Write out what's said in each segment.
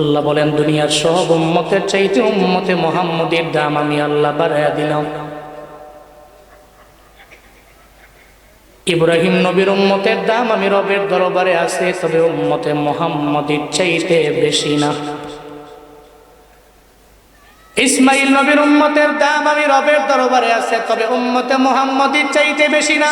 আল্লাহ বলেন, দুনিয়ার সব উম্মতের চাইতে উম্মতে মোহাম্মদের দাম আমি আল্লাহ বাড়াইয়া দিলাম। ইব্রাহিম নবীর উম্মতের দাম আমি রবের দরবারে আছে, তবে উম্মতে মোহাম্মদের চাইতে বেশি না। ইসমাইল নবীর উম্মতের দাম আমি রবের দরবারে আছে, তবে উম্মতে মোহাম্মদের চাইতে বেশি না।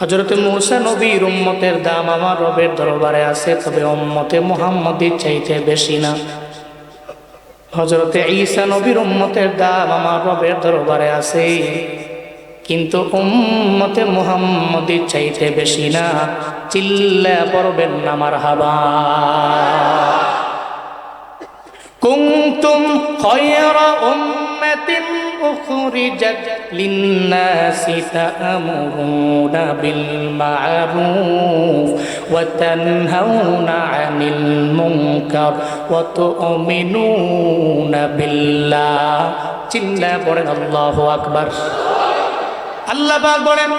হজরত মুসা নবীর উম্মতের দাম আমার রবের দরবারে আছে, তবে উম্মতে মোহাম্মদের চাইতে বেশি না। হজরতে ঈসা নবীর উম্মতের দাম আমার রবের দরবারে আছে, কিন্তু উম্মতে মোহাম্মদের চাইতে বেশি না। চিল্লা পড়বেন আমার হাবা কুমতুম খয়রা উম্মাতিন উখরিজাত। মা'রুফ ওয়া তানহাউনা 'আনিল মুনকার ওয়া তু'মিনুনা বিল্লাহ চিল্লা পড়েন, আল্লাহু আকবার। আল্লাহ পাক বলেন,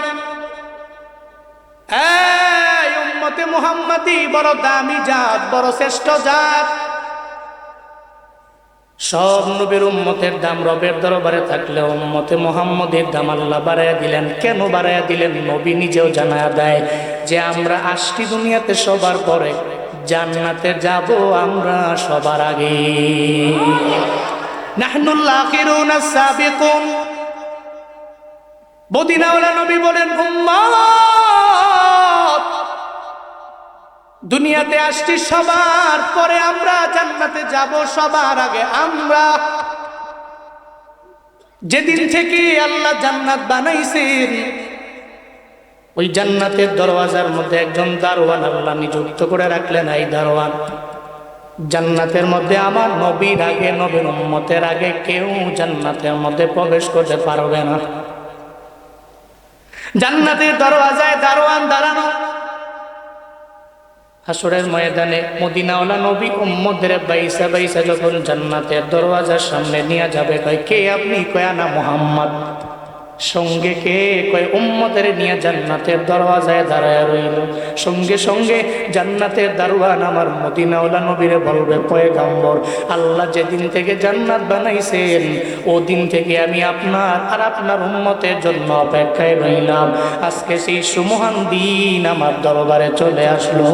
এই উম্মতে মুহাম্মাদি, বড় দামি জাত, বড় শ্রেষ্ঠ জাত সব নবীর উম্মতের দাম রবের দরবারে থাকলে উম্মতে মোহাম্মদের দাম আল্লাহ বাড়াইয়া দিলেন। কেন বাড়াইয়া দিলেন? নবী নিজেও জানা দেয় যে আমরা আশটি দুনিয়াতে সবার পরে, জান্নাতে যাব আমরা সবার আগে। মদিনাওয়ালা নবী বলেন উম্মত দুনিয়াতে আসছি সবার পরে আমরা, জান্নাতে যাব সবার আগে আমরা। যেদিন থেকে আল্লাহ জান্নাত বানাইছেন, ওই জান্নাতের দরওয়াজার মধ্যে একজন দারোয়ান আল্লাহ নিযুক্ত করে রাখলেন, এই দারোয়ান, জান্নাতের মধ্যে আমার নবীর আগে, নবীর উম্মতের আগে কেউ জান্নাতের মধ্যে প্রবেশ করতে পারবে না। জান্নাতের দরওয়াজায় দারোয়ান দাঁড়ানো হাসরের ময়দানে মদিনাওয়ালা নবী উম্মদের বাইসা বাইসা যখন জান্নাতের দরওয়াজার সামনে নিয়ে যাবে, কয়, কে আপনি? কয়ানা মোহাম্মদ। সঙ্গে কে কয় উম্মদের নিয়ে জান্নাতের দরওয়াজায় দাঁড়ায় রইল। সঙ্গে সঙ্গে জান্নাতের দারোয়ান আমার মদিনাওলা নবীরে বলবে, পয়গাম্বর, আল্লাহ যেদিন থেকে জান্নাত বানাইছেন ও দিন থেকে আমি আপনার আর আপনার উম্মতের জন্য অপেক্ষায় রইলাম। আজকে সেই সুমহান দিন আমার দরবারে চলে আসলো।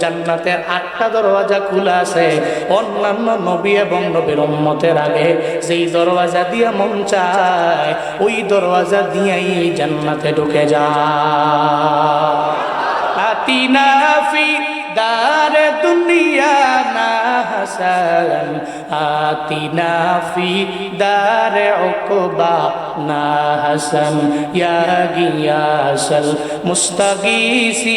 জান্নাতের আটটা দরওয়াজা খোলা আছে। অন্যান্য নবী এবং নবীর উম্মতের আগে যেই দরওয়াজা দিয়া মন চায়, ওই দরওয়াজা দিয়াই জান্নাতে ঢুকে যা আতিনা ফি দার দুনিয়া না হাসান آتنا في دار عقبا نا حسن يا غياس المستغيث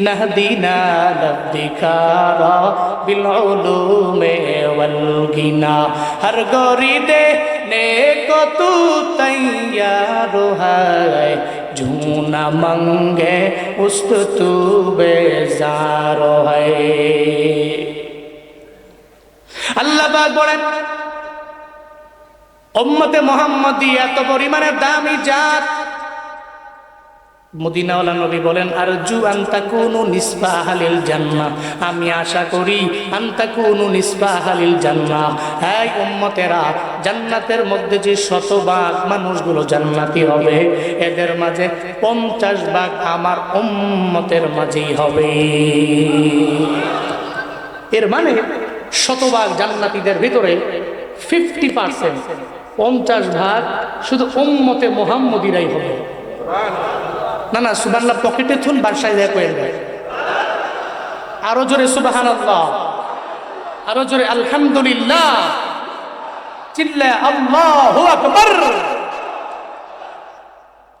نهدنا لبدكارا بالعلوم والغنى هر غريده نیکو تو تیار ہے جھونا منگے اس تو بیزار ہے আল্লাহ বলেন, উম্মতে মোহাম্মদী এত পরিমাণে দামি জাত। মদিনাওয়ালা নবী বলেন আর জু আন্তাকুনু নিসবা হালিল জান্না আমি আশা করি আন্তাকুনু নিসবা হালিল জান্না হ্যাঁ উম্মতেরা জান্নাতের মধ্যে যে শতভাগ মানুষগুলো জান্নাতি হবে, এদের মাঝে পঞ্চাশ ভাগ আমার উম্মতের মাঝেই হবে। এর মানে শতভাগ জান্নাতীদের ভিতরে ফিফটি পার্সেন্ট পঞ্চাশ ভাগ শুধু উম্মতে মোহাম্মদিরাই হবে। না না সুবান্লা পকেটে থুন, বাসায় দেয় কয়ে দেয়। আরও জোরে সুবাহান আরও জোরে আলহামদুলিল্লাহ।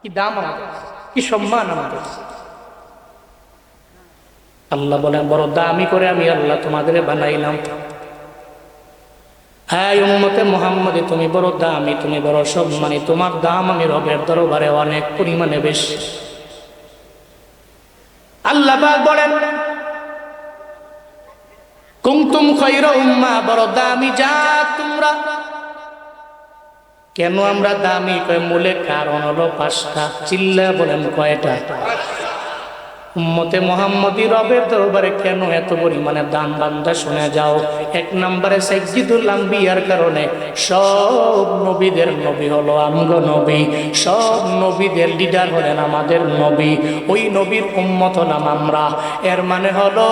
কি দাম আমাদের? কি সম্মান আমাদের? আল্লাহ বলেন বড় দামি করে আমি আল্লাহ তোমাদের বানাইলাম। হ্যাঁ উম্মতে মোহাম্মদে, তুমি বড় দামি, তুমি বড় সম্মানী, তোমার দাম আমি রবের দরবারে অনেক পরিমাণে বেশি। আল্লাহ বলেন কুমতুম খৈর উম্মা, বড় দামি যা তোমরা। কেন আমরা দামি? কয়, মূলে কারণ হলো পাঁচটা চিল্লা বলেন কয়টা। উম্মতে মোহাম্মদী রবের দরবারে কেন এত পরিমাণে দান বান্দা শুনে যাও? এক নম্বরে সাইজিদুল কারণে সব নবীদের নবী হলো আমগ নবী, সব নবীদের লিডার হলেন আমাদের নবী, ওই নবীর উম্মত হলাম আমরা। এর মানে হলো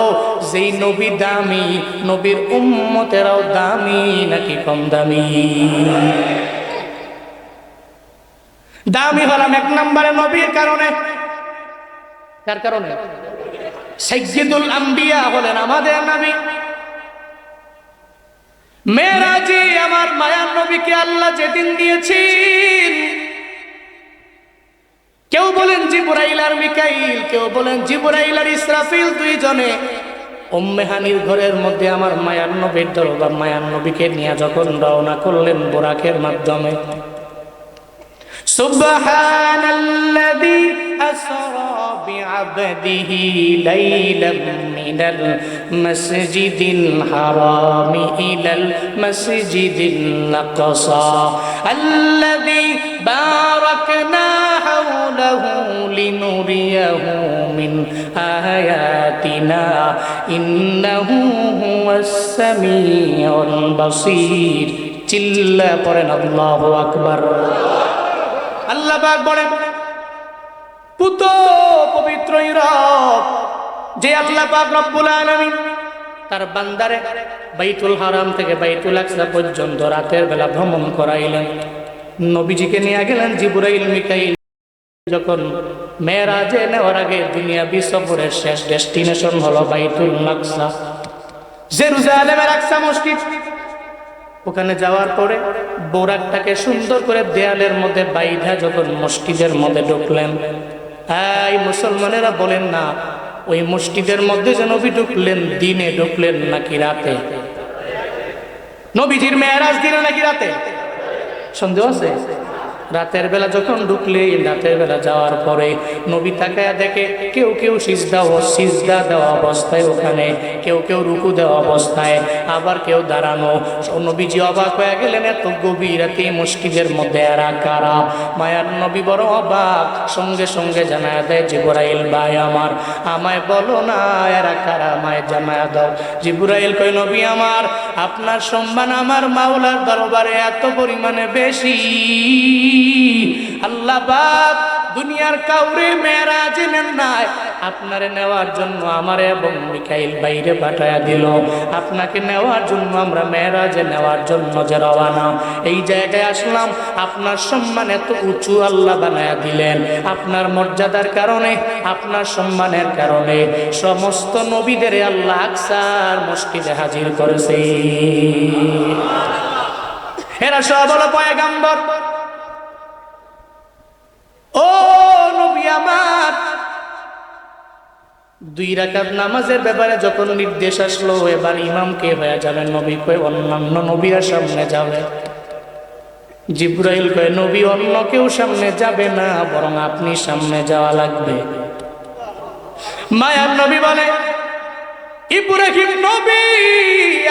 যেই নবী দামি, নবীর উম্মতেরাও দামি নাকি কম দামি? দামি হলাম এক নম্বরে নবীর কারণে। তার কারণে। সৈয়দুল আম্বিয়া হলেন আমাদের নবী মেয়েরাজি আমার মায়ার নবীকে আল্লাহ যেদিন দিয়েছেন, কেউ বলেন জিবুরাইল আর মিকাইল, কেউ বলেন জিবুরাইল আর ইসরাফিল দুইজনে। ওম্মেহানির ঘরের মধ্যে আমার মায়ার নবীর দল বা মায়ার নবীকে নিয়ে যখন রওনা করলেন বোরাকের মাধ্যমে। সুবাহ أسرى بعبده ليلا من المسجد الحرام إلى المسجد الأقصى الذي باركنا حوله لنريه من آياتنا إنه هو السميع البصير চিল্লা পড়েন আল্লাহু আকবার আল্লাহ পাক বলেন পুত পবিত্র রব যে আল্লাহ পাক রব্বুল আলামিন তার বান্দারে বাইতুল হারাম থেকে বাইতুল আকসা পর্যন্ত রাতের বেলা ভ্রমণ করাইলেন। নবীজিকে নিয়ে গেলেন জিবরাইল, মিকাইল। যখন মেয়েরাজে নেওয়ার আগে দুনিয়া বিশ্বপুরের শেষ ডেস্টিনেশন হলো বাইতুল নাকসা জেরুজালেমের আকসা মসজিদ। ওখানে যাওয়ার পরে বোরাকটাকে সুন্দর করে দেয়ালের মধ্যে বাইধা যখন মসজিদের মধ্যে ঢুকলেন এই মুসলমানেরা বলেন না, ওই মসজিদের মধ্যে যে নবী ঢুকলেন, দিনে ঢুকলেন নাকি রাতে? নবীজির মেয়েরাজ দিনে নাকি রাতে? সন্দেহ আছে? রাতের বেলা যখন ঢুকলে, রাতের বেলা যাওয়ার পরে নবী তাকায়া দেখে কেউ কেউ সিজদা ও সিজদা দেওয়া অবস্থায় ওখানে, কেউ কেউ রুকু দেওয়া অবস্থায়, আবার কেউ দাঁড়ানো। নবীজি অবাক হয়ে গেলেন, এত গভীর রাতে মসজিদের মধ্যে এরা কারা? মায়ার নবী বড় অবাক, সঙ্গে সঙ্গে জানায় দেয়, জিবরাইল ভাই আমার, আমায় বলো না, এরা কারা? আমায় জানায় দাও। জিবরাইল কই নবী আমার, আপনার সম্মান আমার মাওলার দরবারে এত পরিমাণে বেশি। আল্লাহ দুনিয়ার কাউরে মেয়েরাজ নেন নাই। আপনারে নেওয়ার জন্য আমার এবং মিকাইল বাইরে পাঠায়া দিল। আপনাকে নেওয়ার জন্য আমরা মেয়েরাজে নেওয়ার জন্য যে রওয়ানা এই জায়গায় আসলাম, আপনার সম্মান এত উঁচু আল্লাহ বানায়া দিলেন। আপনার মর্যাদার কারণে, আপনার সম্মানের কারণে সমস্ত নবীদের আল্লাহ আকসার মসজিদে হাজির করেছে। এরা সব হলো পয়গাম্বর। ও নবী আমার। দুই রাকাত নামাজের ব্যাপারে যখন নির্দেশ আসলো, এবার ইমাম কে হয়ে যাবে? নবী কয়ে, অন্যান্য নবীরা সামনে যাবে। জিব্রাইল কয়ে, নবী অন্য কেউ সামনে যাবে না, বরং আপনি সামনে যাওয়া লাগবে। মায়ার নবী বলে, ইব্রাহিম নবী,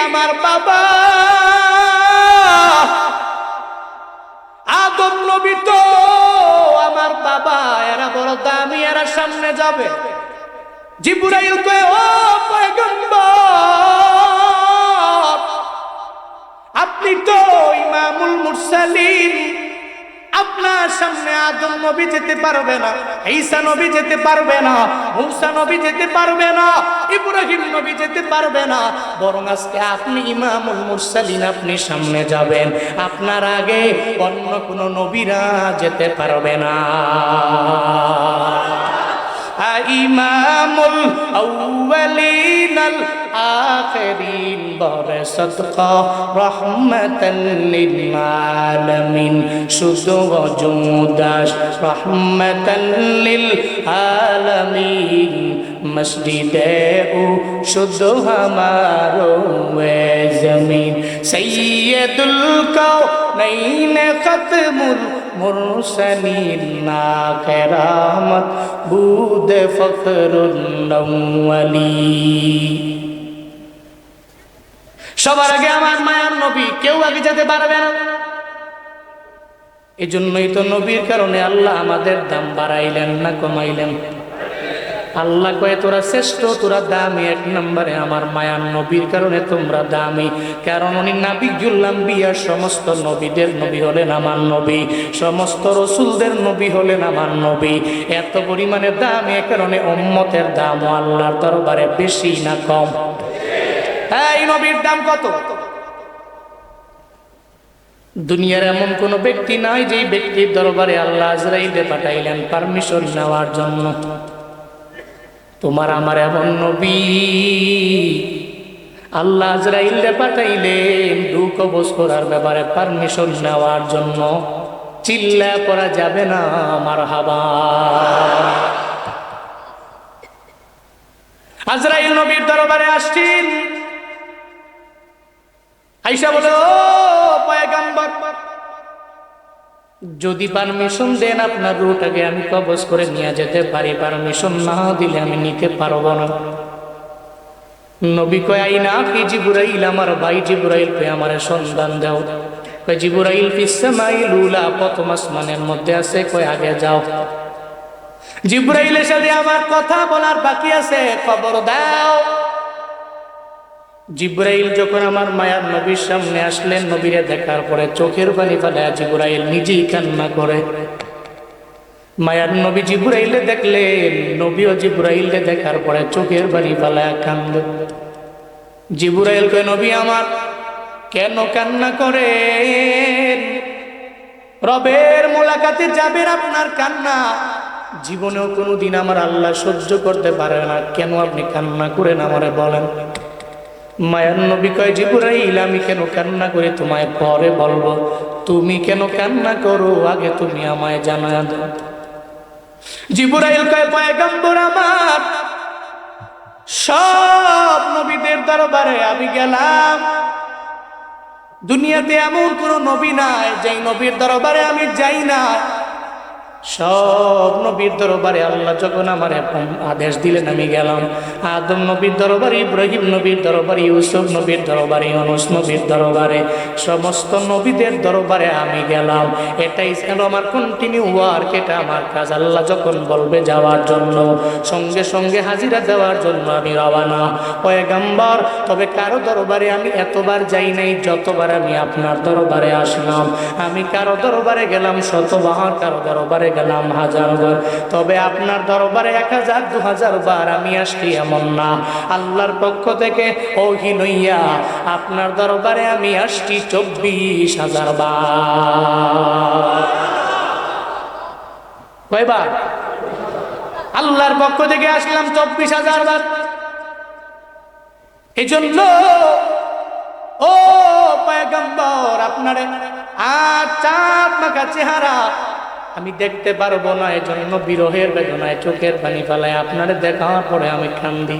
আমার বাবা। আদম নবী তো, আমার বাবা, এরা বড় দামি, এরা সামনে যাবে। জিবুরাইল কয়ে, ও পয়গম্বর, আপনি তো ইমামুল মুরসালিন আপনার সামনে আদম নবী যেতে পারবে না, ঈসা নবী যেতে পারবে না, মুসা নবী যেতে পারবে না, ইব্রাহিম নবী যেতে পারবে না, বরং আজকে আপনি ইমামুল মুরসালিন আপনি সামনে যাবেন, আপনার আগে অন্য কোনো নবীরা যেতে পারবে না। إمام الأولين الآخرين برست رحمة للعالمين. سد وجوداش رحمة للعالمين. مسجد أو شد ہمارو زمین. سید الکو ختم الکو মুরসালিন কেরামত, বুদ ফখরুল সবার আগে আমার মায়ার নবী, কেউ আগে যেতে পারবে না। এই জন্যই তো নবীর কারণে আল্লাহ আমাদের দাম বাড়াইলেন না কমাইলেন। আল্লাহ কয়ে, তোরা শ্রেষ্ঠ, তোরা দামি। এক নম্বরে, আমার মায়ার নবীর কারণে তোমরা দামি। কারণ উনি নাবি জুল্লাম, বিয়ার সমস্ত নবীদের নবী হলেন আমার নবী। সমস্ত রসুলদের নবী হলেন আমার নবী। এত পরিমাণে দামি এ কারণে উম্মতের দাম আল্লাহর দরবারে বেশি না কম। এই নবীর দাম কত? দুনিয়ার এমন কোন ব্যক্তি নাই যেই ব্যক্তির দরবারে আল্লাহ পাঠাইলেন পারমিশন নেওয়ার জন্য। তোমার আমার এমন নবী। আল্লাহ আজরাইলে পাঠাইলেন দুঃখ বোস করার ব্যাপারে পারমিশন নেওয়ার জন্য। চিল্লা করা যাবে না আমার হাবা আজরাইল নবীর দরবারে আসছেন। আইসা বলে, ও পয়গাম্বর যদি পারমিশন দেন আপনার রুটাকে আমি কবজ করে নিয়ে যেতে পারি পারমিশন না দিলে আমি নিতে পারব না। নবী কয়, আই না কি জিবুরাইল, আমার ভাই জিবুরাইল কে আমার সন্ধান দাও। কয়, জিবুরাইল ফিসামাইল উলা প্রথম আসমানের মধ্যে আছে। কয়, আগে যাও। জিবুরাইলের সাথে আমার কথা বলার বাকি আছে, খবর দাও। জিব্রাইল যখন আমার মায়ার নবীর সামনে আসলেন, নবীরে দেখার পরে চোখের পানি ফেলে জিব্রাইল নিজেই কান্না করে। মায়ার নবী জিব্রাইলে দেখলেন, নবীও জিব্রাইলে দেখার পরে চোখের পানি ফেলায় কান্দ। জিব্রাইল কে নবী আমার, কেন কান্না করেন? রবের মোলাকাতে যাবেন আপনার কান্না। জীবনেও কোনোদিন আমার আল্লাহ সহ্য করতে পারে না। কেন আপনি কান্না করেন আমারে বলেন? মায়ার নবী কয়, জিবুরাইল, আমি কেন কান্না করে তোমায় পরে বলব? তুমি কেন কান্না করো? আগে তুমি আমায় জানা দাও। জিবুরাইল কয়, পয়গম্বর আমার, সব নবীদের দরবারে আমি গেলাম। দুনিয়াতে এমন কোন নবী নাই, যেই নবীর দরবারে আমি যাই না সব নবীর দরবারে আল্লাহ যখন আমার আদেশ দিলেন, আমি গেলাম। আদম নবীর দরবারে, ইব্রাহিম নবীর দরবারে, ইউসুফ নবীর দরবারে অনুস নবীর দরবারে, সমস্ত নবীদের দরবারে আমি গেলাম। এটাই ছিল আমার কন্টিনিউ ওয়ার্ক এটা আমার কাজ। আল্লাহ যখন বলবে যাওয়ার জন্য, সঙ্গে সঙ্গে হাজিরা দেওয়ার জন্য আমি রওয়ানা পয়গাম্বর, তবে কারও দরবারে আমি এতবার যাই নাই, যতবার আমি আপনার দরবারে আসলাম। আমি কারও দরবারে গেলাম, শতবার কারও দরবারে গেলাম হাজার বার তবে আপনার দরবারে এক হাজার, দু হাজার বার আমি আসছি এমন না। আল্লাহর পক্ষ থেকে অহিনইয়া আপনার দরবারে আমি আসছি চব্বিশ হাজার বার। আল্লাহর পক্ষ থেকে আসলাম চব্বিশ হাজার বার। এই জন্য ও পয়গম্বর, আপনারে আর চাঁদ মাখা চেহারা আমি দেখতে পারব না এই জন্য বিরহের বেদনায় চোখের পানি ফেলায় আপনারে দেখার পরে আমি কান্দি।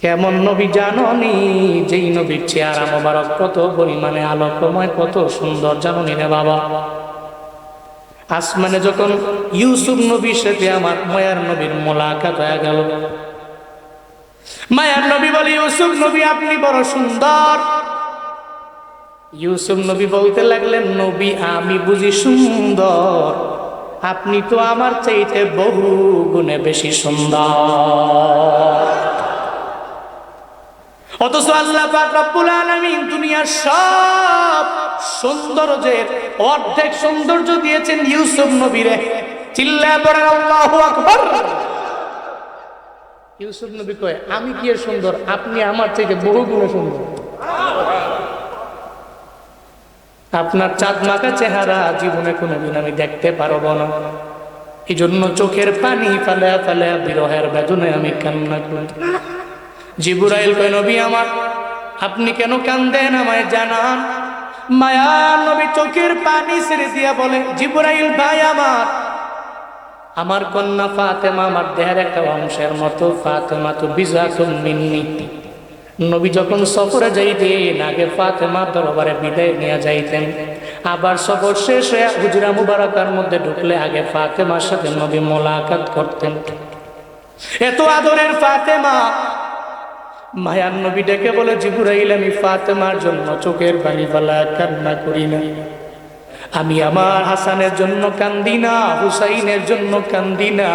কেমন নবী জাননি, যেই নবীর চেহারা মোবারক কত পরিমাণে আলোকময়, কত সুন্দর জাননি রে বাবা। আসমানে যখন ইউসুফ নবীর সাথে আমার মায়ার নবীর মোলাকাত হয়ে গেল। মায়ার নবী বলে, ইউসুফ নবী, আপনি বড় সুন্দর। ইউসুফ নবী বলতে লাগলেন, নবী, আমি বুঝি সুন্দর। আপনি তো আমার চাইতে বহু গুণে বেশি সুন্দর। অথচ আল্লাহ রব্বুল আলামিন দুনিয়ার সব সৌন্দর্যের অর্ধেক সৌন্দর্য দিয়েছেন ইউসুফ নবীরে। চিল্লা পড়েন, আল্লাহু আকবার। ইউসুফ নবী কয়, আমি কি সুন্দর? আপনি আমার থেকে বহু গুণে সুন্দর। আপনার চাঁদ মাখা চেহারা জীবনে কোনোদিন আমি দেখতে পারব না। এই জন্য চোখের পানি ফেলে ফেলে বিরহের বেদনে আমি কান্না করি। জিবুরাইল কয়, নবী আমার, আপনি কেন কান্দেন আমায় জানান? মায়া নবী চোখের পানি ছেড়ে দিয়া বলে, জিবুরাইল ভাই আমার আমার কন্যা ফাতেমা, আমার দেহের একটা অংশের মতো ফাতেমা তো বিজা মিন্নি। নবী যখন সফরে যাইতেন, আগে ফাতেমা দরবারে বিদায় নিয়ে যাইতেন। আবার সফর শেষ হয়ে হুজরা মুবারকার মধ্যে ঢুকলে আগে ফাতেমার সাথে নবী মোলাকাত করতেন। এত আদরের ফাতেমা! মায়ার নবী ডেকে বলে, জিবুরাইল, আমি ফাতেমার জন্য চোখের পানি ফেলা কান্না করি না। আমি আমার হাসানের জন্য কান্দি না, হুসাইনের জন্য কান্দি না।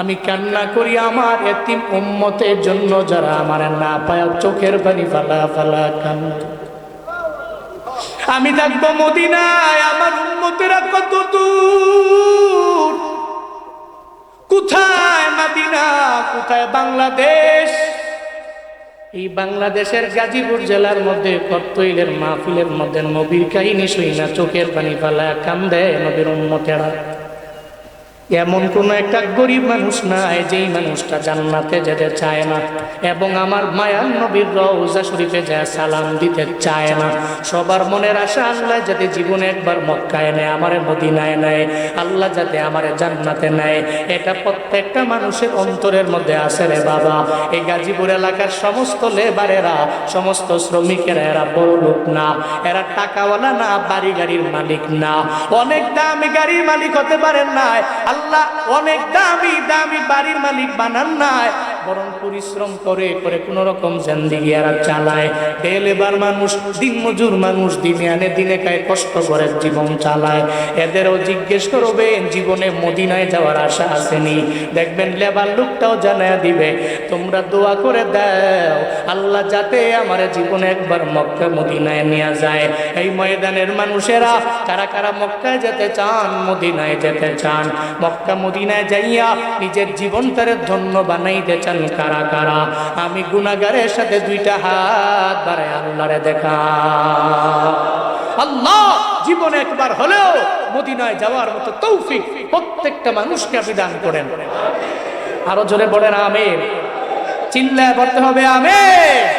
আমি কান্না করি আমার এতিম উম্মতের জন্য, যারা আমার না পায় চোখের পানি ফালা ফালা কান্দ। আমি থাকব মদিনায়, আমার উম্মতেরা কত দূর? কোথায় মদিনা, কোথায় বাংলাদেশ? এই বাংলাদেশের গাজীপুর জেলার মধ্যে কর্তইলের মাহফিলের মধ্যে নবীর কাহিনী শুই না চোখের পানি ফালা কান্দে নবীর উম্মতেরা। এমন কোন একটা গরিব মানুষ নাই যেই মানুষটা জান্নাতে যেতে চায় না এবং আমার মায়ার নবীর রওজা শরীফে যায় সালাম দিতে চায় না। সবার মনের আশা আল্লাহ যাতে জীবনে একবার মক্কায় নেয়, আমারে মদিনায় নেয়, আল্লাহ যাতে আমারে জান্নাতে নেয়। এটা প্রত্যেকটা মানুষের অন্তরের মধ্যে আছে রে বাবা। এই গাজীপুর এলাকার সমস্ত লেবারেরা, সমস্ত শ্রমিকেরা, এরা বড় লোক না। এরা টাকাওয়ালা না বাড়ি গাড়ির মালিক না। অনেক দামি গাড়ির মালিক হতে পারেন না আল্লাহ অনেক দামি দামি বাড়ির মালিক বানান নাই। বরং পরিশ্রম করে করে কোন রকম জিন্দিগি এরা চালায়। তেল এবার মানুষ, দিন মজুর মানুষ, দিনে আনে, দিনে খায়, কষ্ট করে জীবন চালায়। এদেরও জিজ্ঞেস করবে জীবনে মদিনায় যাওয়ার আশা আসেনি। দেখবেন লেবার লোকটাও জানায় দিবে, তোমরা দোয়া করে দাও, আল্লাহ যাতে আমার জীবনে একবার মক্কা, মদিনায় নিয়ে যায়। এই ময়দানের মানুষেরা, কারা কারা মক্কায় যেতে চান, মদিনায় যেতে চান, মক্কা, মদিনায় যাইয়া নিজের জীবনটারে ধন্য বানাইতে চান কারা কারা? আমি গুনাগারের সাথে দুইটা হাত বাড়ায় আল্লাহরে দেখা। আল্লাহ জীবনে একবার হলেও মদিনায় যাওয়ার মতো তৌফিক প্রত্যেকটা মানুষকে আপনি দান করেন। আরও জোরে বলেন আমের চিল্লায় পড়তে হবে আমের